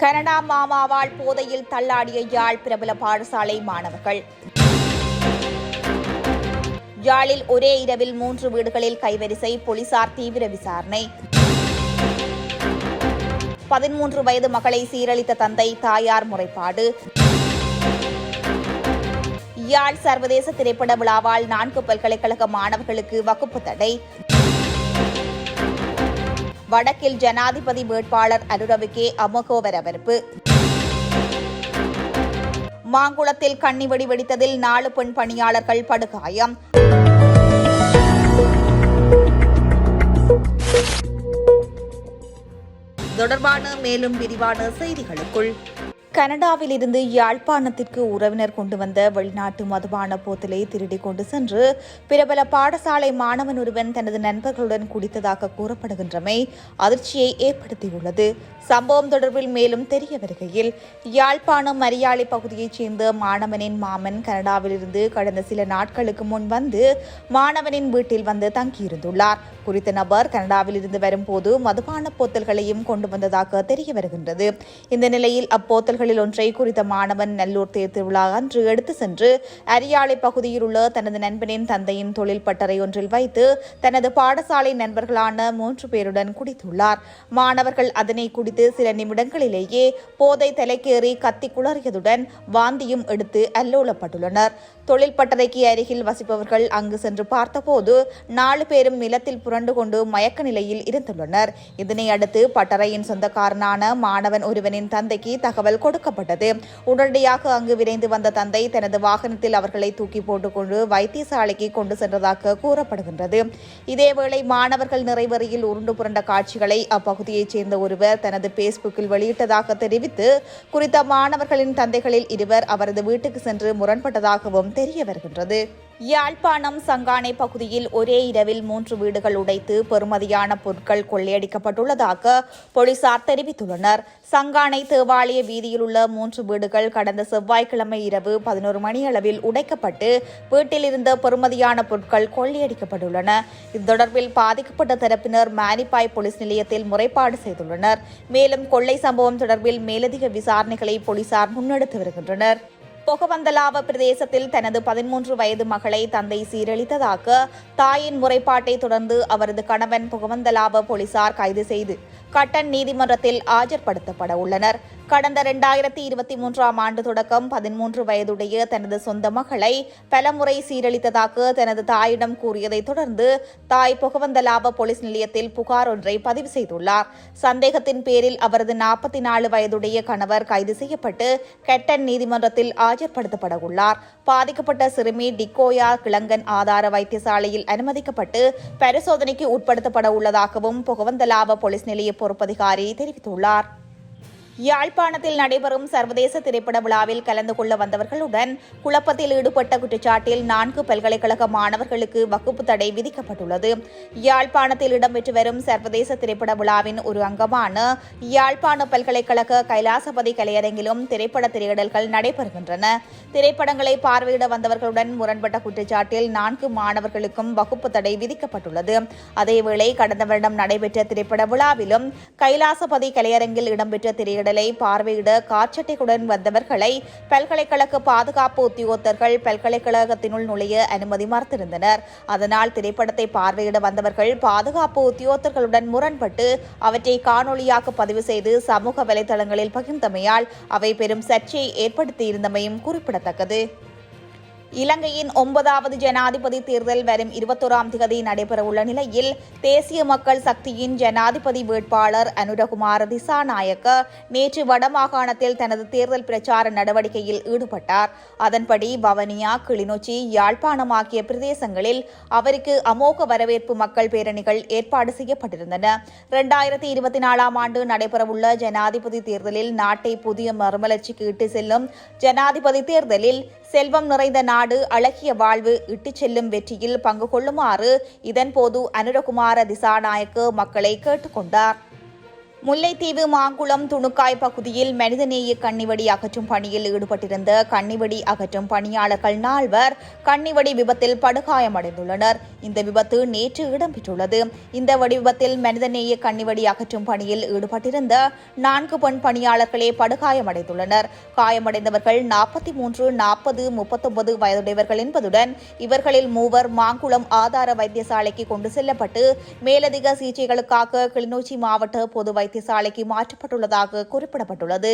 Canada மாமாவால் போதையில் தள்ளாடிய யாழ் பிரபல பாடசாலை மாணவர்கள். யாழில் ஒரே இரவில் மூன்று வீடுகளில் கைவரிசை போலீசார் தீவிர விசாரணை. பதிமூன்று வயது மகளை சீரழித்த தந்தை தாயார் முறைப்பாடு. யாழ் சர்வதேச திரைப்பட விழாவால் நான்கு பல்கலைக்கழக மாணவர்களுக்கு வகுப்பு தடை. வடக்கில் ஜனாதிபதி வேட்பாளர் அனுரவுக்கே அமோக வரவேற்பு மாங்குளத்தில் கண்ணிவெடி வெடித்ததில் நாலு பெண் பணியாளர்கள் படுகாயம். தொடர்பான மேலும் விரிவான செய்திகளுக்குள். கனடாவில் இருந்து யாழ்ப்பாணத்திற்கு உறவினர் கொண்டு வந்த வெளிநாட்டு மதுபான போத்தலை திருடி கொண்டு சென்று பிரபல பாடசாலை மாணவன் ஒருவன் தனது நண்பர்களுடன் குடித்ததாக கூறப்படுகின்றமை அதிர்ச்சியை ஏற்படுத்தியுள்ளது. சம்பவம் தொடர்பில் மேலும் தெரிய வருகையில் யாழ்ப்பாணம் மரியாளி பகுதியைச் சேர்ந்த மாணவனின் மாமன் கனடாவிலிருந்து கடந்த சில நாட்களுக்கு முன் வந்து மாணவனின் வீட்டில் வந்து தங்கியிருந்துள்ளார். குறித்த நபர் கனடாவில் இருந்து வரும்போது மதுபான போத்தல்களையும் கொண்டு வந்ததாக தெரிய வருகின்றது. இந்த நிலையில் அப்போத்தல்கள் மாணவர்களில் ஒன்றை குறித்த மாணவன் நல்லூர் தேர் திருவிழா அன்று எடுத்து சென்று அரியாலை பகுதியில் உள்ள தனது நண்பனின் தந்தையின் தொழில் பட்டறை ஒன்றில் வைத்து தனது பாடசாலை நண்பர்களான மூன்று பேருடன் குடித்துள்ளார். மாணவர்கள் அதனை குடித்து சில நிமிடங்களிலேயே போதை தலைக்கேறி கத்தி குளறியதுடன் வாந்தியும் எடுத்து அல்லோலப்பட்டுள்ளனர். தொழில் பட்டறைக்கு அருகில் வசிப்பவர்கள் அங்கு சென்று பார்த்தபோது நாலு பேரும் நிலத்தில் புரண்டு கொண்டு மயக்க நிலையில் இருந்துள்ளனர். இதனை அடுத்து பட்டறையின் சொந்தக்காரனான மாணவன் ஒருவனின் தந்தைக்கு தகவல் கொடுக்கப்பட்டது. உடனடியாக அங்கு விரைந்து வந்த தந்தை தனது வாகனத்தில் அவர்களை தூக்கி போட்டுக்கொண்டு வைத்தியசாலைக்கு கொண்டு சென்றதாக கூறப்படுகின்றது. இதேவேளை மாணவர்கள் நிறைவறையில் உருண்டு புரண்ட காட்சிகளை அப்பகுதியைச் சேர்ந்த ஒருவர் தனது பேஸ்புக்கில் வெளியிட்டதாக தெரிவித்து குறித்த மாணவர்களின் தந்தைகளில் இருவர் அவரது வீட்டுக்கு சென்று முரண்பட்டதாகவும் தெரிய வருகின்றது யாழ்ப்பாணம் சங்கானை பகுதியில் ஒரே இரவில் மூன்று வீடுகள் உடைத்து பெறுமதியான பொருட்கள் கொள்ளையடிக்கப்பட்டுள்ளதாக போலீசார் தெரிவித்துள்ளனர். சங்கானை தேவாலய வீதியில் உள்ள மூன்று வீடுகள் கடந்த செவ்வாய்க்கிழமை இரவு பதினோரு மணியளவில் உடைக்கப்பட்டு வீட்டில் இருந்த பெறுமதியான பொருட்கள் கொள்ளையடிக்கப்பட்டுள்ளன. இது தொடர்பில் பாதிக்கப்பட்ட தரப்பினர் மானிப்பாய் போலீஸ் நிலையத்தில் முறைப்பாடு செய்துள்ளனர். மேலும் கொள்ளை சம்பவம் தொடர்பில் மேலதிக விசாரணைகளை போலீசார் முன்னெடுத்து வருகின்றனர். பொகவந்தலாவ பிரதேசத்தில் தனது பதிமூன்று வயது மகளை தந்தை சீரழித்ததாக தாயின் முறைப்பாட்டை தொடர்ந்து அவரது கணவன் புகவந்தலாவ போலீசார் கைது செய்து கட்டன் நீதிமன்றத்தில் ஆஜர்படுத்தப்பட உள்ளனர். கடந்த இரண்டாயிரத்தி இருபத்தி மூன்றாம் ஆண்டு தொடக்கம் பதிமூன்று வயதுடைய தனது சொந்த மகளை பலமுறை சீரழித்ததாக தனது தாயிடம் கூறியதைத் தொடர்ந்து தாய் புகவந்தலாப போலீஸ் நிலையத்தில் புகார் ஒன்றை பதிவு செய்துள்ளார். சந்தேகத்தின் பேரில் அவரது நாற்பத்தி நாலு வயதுடைய கணவர் கைது செய்யப்பட்டு கெட்டன் நீதிமன்றத்தில் ஆஜர்படுத்தப்பட உள்ளார் பாதிக்கப்பட்ட சிறுமி டிக்கோயா கிளங்கன் ஆதார வைத்தியசாலையில் அனுமதிக்கப்பட்டு பரிசோதனைக்கு உட்படுத்தப்பட உள்ளதாகவும் புகவந்தலாப போலீஸ் நிலைய பொறுப்பதிகாரி தெரிவித்துள்ளார். யாழ்ப்பாணத்தில் நடைபெறும் சர்வதேச திரைப்பட விழாவில் கலந்து கொள்ள வந்தவர்களுடன் குழப்பத்தில் ஈடுபட்ட குற்றச்சாட்டில் நான்கு பல்கலைக்கழக மாணவர்களுக்கு வகுப்பு தடை விதிக்கப்பட்டுள்ளது. யாழ்ப்பாணத்தில் இடம்பெற்று வரும் சர்வதேச திரைப்பட விழாவின் ஒரு அங்கமான யாழ்ப்பாண பல்கலைக்கழக கைலாசபதி கலையரங்கிலும் திரைப்பட திரையிடல்கள் நடைபெறுகின்றன. திரைப்படங்களை பார்வையிட வந்தவர்களுடன் முரண்பட்ட குற்றச்சாட்டில் நான்கு மாணவர்களுக்கும் வகுப்பு தடை விதிக்கப்பட்டுள்ளது. அதேவேளை கடந்த வருடம் நடைபெற்ற திரைப்பட விழாவிலும் கைலாசபதி கலையரங்கில் இடம்பெற்ற திரையிடலை பார்வையிட காட்சட்டைகளுடன் வந்தவர்களை பல்கலைக்கழக பாதுகாப்பு உத்தியோகத்தர்கள் பல்கலைக்கழகத்தினுள் நுழைய அனுமதி மறுத்திருந்தனர். அதனால் திரைப்படத்தை பார்வையிட வந்தவர்கள் பாதுகாப்பு உத்தியோகத்தர்களுடன் முரண்பட்டு அவற்றை காணொலியாக பதிவு செய்து சமூக வலைதளங்களில் பகிர்ந்தமையால் அவை பெரும் சர்ச்சையை ஏற்படுத்தியிருந்தமையும் குறிப்பிடத்தக்கது. இலங்கையின் ஒன்பதாவது ஜனாதிபதி தேர்தல் வரும் இருபத்தோராம் தேதி நடைபெறவுள்ள நிலையில் தேசிய மக்கள் சக்தியின் ஜனாதிபதி வேட்பாளர் அனுரகுமார திசாநாயக்க நேற்று வடமாகாணத்தில் தனது தேர்தல் பிரச்சார நடவடிக்கையில் ஈடுபட்டார். அதன்படி வவனியா கிளிநொச்சி யாழ்ப்பாணம் ஆகிய பிரதேசங்களில் அவருக்கு அமோக வரவேற்பு மக்கள் பேரணிகள் ஏற்பாடு செய்யப்பட்டிருந்தன. இரண்டாயிரத்தி இருபத்தி நாலாம் ஆண்டு நடைபெறவுள்ள ஜனாதிபதி தேர்தலில் நாட்டை புதிய மறுமலர்ச்சிக்கு இட்டு செல்லும் ஜனாதிபதி தேர்தலில் செல்வம் நிறைந்த நாடு அழகிய வாழ்வு இட்டுச் செல்லும் வெற்றியில் பங்கு கொள்ளுமாறு இதன்போது அனுரகுமார திசாநாயக்கு மக்களை கேட்டுக்கொண்டார். முல்லைத்தீவு மாங்குளம் துணுக்காய் பகுதியில் மனிதநேய கண்ணிவடி அகற்றும் பணியில் ஈடுபட்டிருந்த கண்ணிவடி அகற்றும் பணியாளர்கள் நால்வர் கண்ணிவடி விபத்தில் படுகாயமடைந்துள்ளனர். இந்த விபத்து நேற்று இடம்பெற்றுள்ளது. இந்த வடி விபத்தில் மனிதநேய கண்ணிவடி அகற்றும் பணியில் ஈடுபட்டிருந்த நான்கு பெண் பணியாளர்களே படுகாயமடைந்துள்ளனர். காயமடைந்தவர்கள் நாற்பத்தி மூன்று நாற்பது முப்பத்தொன்பது வயதுடையவர்கள் என்பதுடன் இவர்களில் மூவர் மாங்குளம் ஆதார வைத்தியசாலைக்கு கொண்டு செல்லப்பட்டு மேலதிக சிகிச்சைகளுக்காக கிளிநொச்சி மாவட்ட பொது வைத்தியசாலைக்கு மாற்றப்பட்டுள்ளதாக குறிப்பிடப்பட்டுள்ளது.